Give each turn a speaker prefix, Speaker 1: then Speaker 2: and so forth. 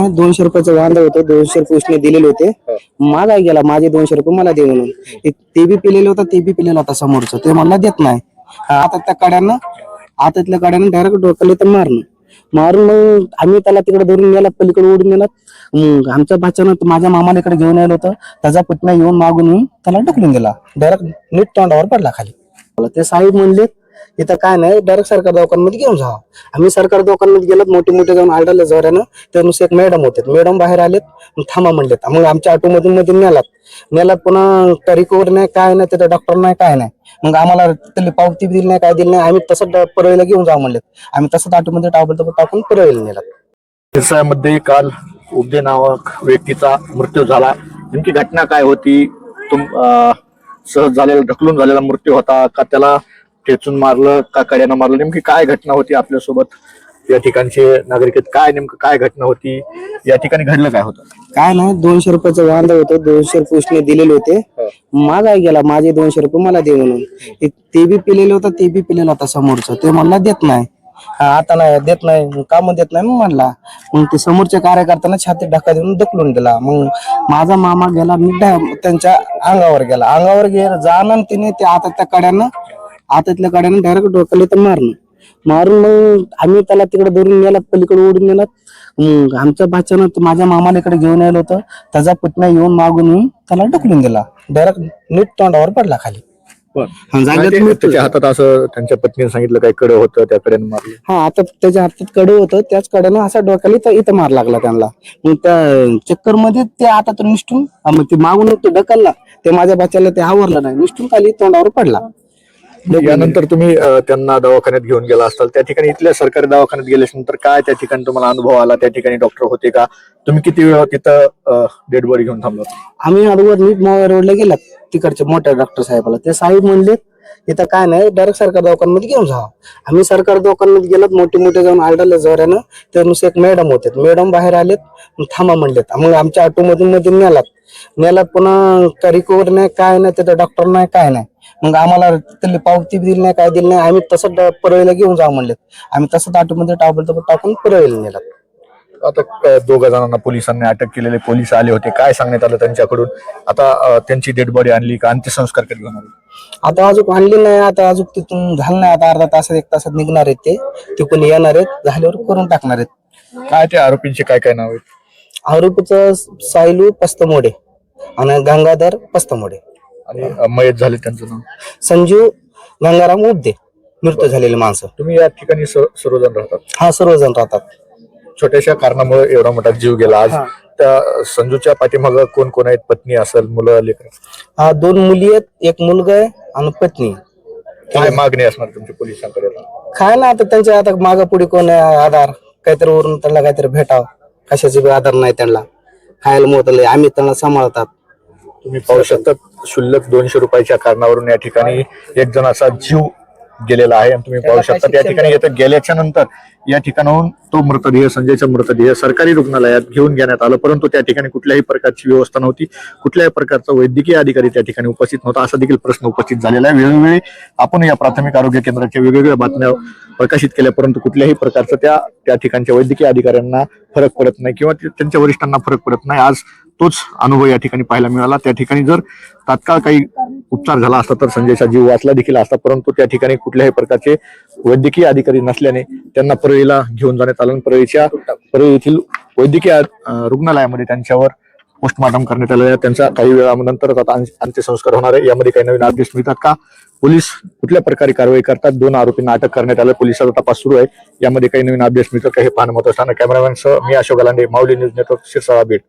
Speaker 1: दोनशे रुपयाचं वांदा होतं दोनशे रुपये उसने दिलेले होते. मागाय गेला माझे दोनशे रुपये मला दे म्हणून. ते ते बी पिलेलं होतं ते बी पिलेलं होता समोरचं. ते मला देत नाही. आता त्या कड्यानं आतातल्या कड्यानं डायरेक्ट डोक्याला तर मारणं. मारून मग आम्ही त्याला तिकडे धरून गेला पलीकडे ओढून गेला मग आमच्या भाच्यानं माझ्या मामाला इकडे घेऊन आलं होतं. त्याचा पुतण्या येऊन मागून येऊन त्याला ढकलून दिला. डायरेक्ट नीट तोंडावर पडला खाली. मला ते साहेब म्हणले इथं काय नाही डायरेक्ट सरकार दवाखान्यामध्ये घेऊन जावा. आम्ही सरकार दवाखान्यामध्ये गेलो मोठे मोठे जाऊन आढळले जोऱ्यानं तर नुसते एक मॅडम होते. मॅडम बाहेर आलेत थांबा म्हणलेत. मग आमच्या ऑटोमधून मध्ये नेलात. नेलात पुन्हा तारीखवर नाही काय नाही तिथं डॉक्टर नाही काय नाही. मग आम्हाला त्याला पावती दिली नाही काय दिली नाही. आम्ही तसं परळीला घेऊन जाऊ म्हणलेत. आम्ही तसंच ऑटोमध्ये टाकून टाकून परळीला नेलात.
Speaker 2: व्यवसायामध्ये काल उबदे नावक व्यक्तीचा मृत्यू झाला. नेमकी घटना काय होती? तुम सहज झालेला ढकलून झालेला मृत्यू होता का त्याला ठेचून मारलं का कड्यानं मारलं नेमकी काय घटना होती आपल्यासोबत? या ठिकाणचे नागरिक आहेत काय नेमकं काय घटना होती? या ठिकाणी घडलं काय होतं?
Speaker 1: काय नाही दोनशे रुपयाचं वांदा होतं दोनशे रुपये उसने दिलेले होते. मागाय गेला माझे दोनशे रुपये मला दे म्हणून. ते ते बी पिलेलं होतं ते बी पिलेलं होतं समोरचं. ते मला देत नाही. हा, आता नाही देत नाही का मग देत नाही मग म्हणला. मग ते समोरच्या कार्यकर्त्यांना छाती ढका देऊन ढकलून दिला. मग माझा मामा गेला मी त्यांच्या अंगावर गेला. अंगावर गेला जाणं तिने ते आता त्या कड्यानं आतातल्या कड्यानं डायरेक्ट डोक्याला तर मारणं. मारून मग आम्ही त्याला तिकडे धरून गेला पलीकडे ओढून मग आमच्या भाच्यानं तो माझ्या मामाला इकडे घेऊन आलं होतं. त्याचा पुतण्या येऊन मागून येऊन त्याला ढकलून दिला. डायरेक्ट नीट तोंडावर पडला खाली.
Speaker 2: त्याच्या हातात असं त्यांच्या पत्नीने सांगितलं काय कडं होतं त्या कड्यानं मारलं?
Speaker 1: हा आता त्याच्या हातात कडे होतं. त्याच कड्यानं असा डोक्याला इथं इथं मार लागला त्यांना. मग त्या चक्करमध्ये ते आता तो निष्ठून मग ते मागून तो ढकलला. ते माझ्या बच्चाला ते आवरलं नाही. निष्ठून खाली तोंडावर पडला.
Speaker 2: यानंतर तुम्ही अं, त्यांना दवाखान्यात घेऊन गेला असताल त्या ठिकाणी इथल्या सरकारी दवाखान्यात गेल्यानंतर काय त्या ठिकाणी तुम्हाला अनुभव आला? त्या ठिकाणी डॉक्टर होते का? तुम्ही किती वेळ तिथं डेड बॉडी घेऊन थांबलो
Speaker 1: आम्ही अगोदर नीट मोबाईल रोडला गेलात तिकडच्या मोठ्या डॉक्टर साहेबाला. ते साहेब म्हणले इथं काय नाही डायरेक्ट सरकार दवाखान्यामध्ये घेऊन जावा आम्ही सरकार दवाखान्यामध्ये गेलात मोठे मोठे जाऊन आढळले जोऱ्यानं तर नुसते एक मॅडम होते. मॅडम बाहेर आलेत मग थांबा म्हणलेत. मग आमच्या ऑटोमधून मध्ये नेलात. नेलात पुन्हा तारीखवर नाही काय नाही तिथं डॉक्टर नाही काय नाही. मग आम्हाला तिथली पावती दिली नाही काय दिली नाही. आम्ही तसं परळीला घेऊन जाऊ म्हणलेत. आम्ही तसंच ऑटोमध्ये टाकून टाकून परळीला नेलात.
Speaker 2: आता दोघा जणांना पोलिसांनी अटक केलेले पोलीस आले होते. काय सांगण्यात आलं त्यांच्याकडून? आता त्यांची डेड बॉडी आणली का? अंत्यसंस्कार कधी होणार
Speaker 1: आता अजून आणली नाही. आता अजून तिथून झालं नाही. आता अर्धा तासात एक तासात निघणार आहेत ते. तिकडून येणार आहेत. झाल्यावर करून टाकणार आहेत.
Speaker 2: काय त्या आरोपींचे काय काय नाव आहेत?
Speaker 1: आरोपीचं सायलू पस्तमोडे आणि गंगाधर पस्तमोडे.
Speaker 2: आणि मयत झाले त्यांचं नाव?
Speaker 1: संजीव गंगाराम उबदे मृत्यू झालेले माणसं.
Speaker 2: तुम्ही या ठिकाणी सर्वजण राहतात?
Speaker 1: हा सर्वजण राहतात.
Speaker 2: छोट्याशा कारणामुळे एवढा मोठा जीव गेला आज.
Speaker 1: हा.
Speaker 2: त्या संजूच्या पाठीमाग कोण कोण आहेत? पत्नी असेल मुलं लेकर?
Speaker 1: हा दोन मुली आहेत. एक मुलगा आहे आणि पत्नी.
Speaker 2: काय मागणी असणार तुमच्या पोलिसांकडे?
Speaker 1: काय ना आता त्यांच्या आता मागा पुढे कोण आहे? आधार. काहीतरी वरून त्यांना काहीतरी भेटाव. कशाचे बी आधार नाही त्यांना. खायला मोतले आम्ही त्यांना सांभाळतात.
Speaker 2: तुम्ही पाहू शकता क्षुल्लक दोनशे रुपयाच्या कारणावरून या ठिकाणी एक जणाचा जीव गेलेला आहे. तुम्ही पाहू शकता त्या ठिकाणी येतं गेल्याच्यानंतर या ठिकाणाहून तो मृतदेह संजयचा मृतदेह सरकारी रुग्णालयात घेऊन घेण्यात आलं. परंतु त्या ठिकाणी कुठल्याही प्रकारची व्यवस्था नव्हती. कुठल्याही प्रकारचा वैद्यकीय अधिकारी त्या ठिकाणी उपस्थित नव्हता. असा देखील प्रश्न उपस्थित झालेला आहे. वेळोवेळी आपण या प्राथमिक आरोग्य केंद्राच्या वेगवेगळ्या बातम्या प्रकाशित केल्या परंतु कुठल्याही प्रकारचं त्या त्या ठिकाणच्या वैद्यकीय अधिकाऱ्यांना फरक पडत नाही किंवा त्यांच्या वरिष्ठांना फरक पडत नाही. आज तोच अनुभव या ठिकाणी पाहायला मिळाला. त्या ठिकाणी जर तात्काळ काही उपचार झाला असता तर संजयचा जीव वाचला देखील असता परंतु त्या ठिकाणी कुठल्याही प्रकारचे वैद्यकीय अधिकारी नसल्याने त्यांना परळीला घेऊन जाण्यात आलं. परळीच्या परळी येथील वैद्यकीय रुग्णालयामध्ये त्यांच्यावर पोस्टमॉर्टम करण्यात आलं त्यांचा काही वेळानंतरच आता अंत्यसंस्कार होणार आहे. यामध्ये काही नवीन आदेश मिळतात का? पोलीस कुठल्या प्रकारे कारवाई करतात? दोन आरोपींना अटक करण्यात आलं. पोलिसाचा तपास सुरू आहे. यामध्ये काही नवीन अपडेट्स मिळतात काही पाहणं महत्वाचं कॅमेरामॅन सह मी अशोक गलांडे माऊली न्यूज नेटवर्क शिरसाळा बीड.